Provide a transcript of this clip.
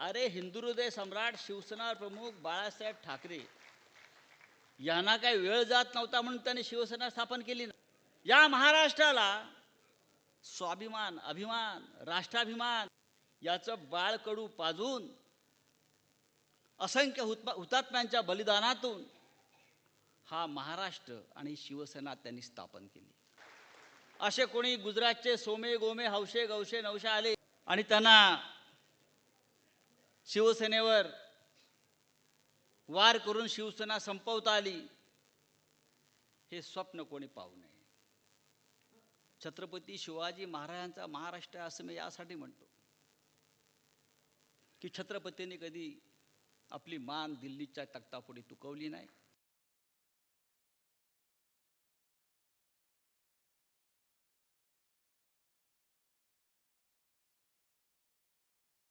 अरे हिंदुहृदय सम्राट शिवसेना प्रमुख बाळासाहेब ठाकरे यांना काही वेळ जात नव्हता म्हणून त्यांनी शिवसेना स्थापन केली ना. या महाराष्ट्राला स्वाभिमान अभिमान राष्ट्राभिमान याचं बाळकडू पाजून असंख्य हुत हुतात्म्यांच्या बलिदानातून हा महाराष्ट्र आणि शिवसेना त्यांनी स्थापन केली. असे कोणी गुजरातचे सोमे गोमे हौशे गौशे नवशे आले आणि त्यांना शिवसेनेवर वार करून शिवसेना संपवता आली हे स्वप्न कोणी पाहू नये. छत्रपती शिवाजी महाराजांचा महाराष्ट्र असं मी यासाठी म्हणतो की छत्रपतींनी कधी आपली मान दिल्लीच्या तख्तापुढे तुकवली नाही.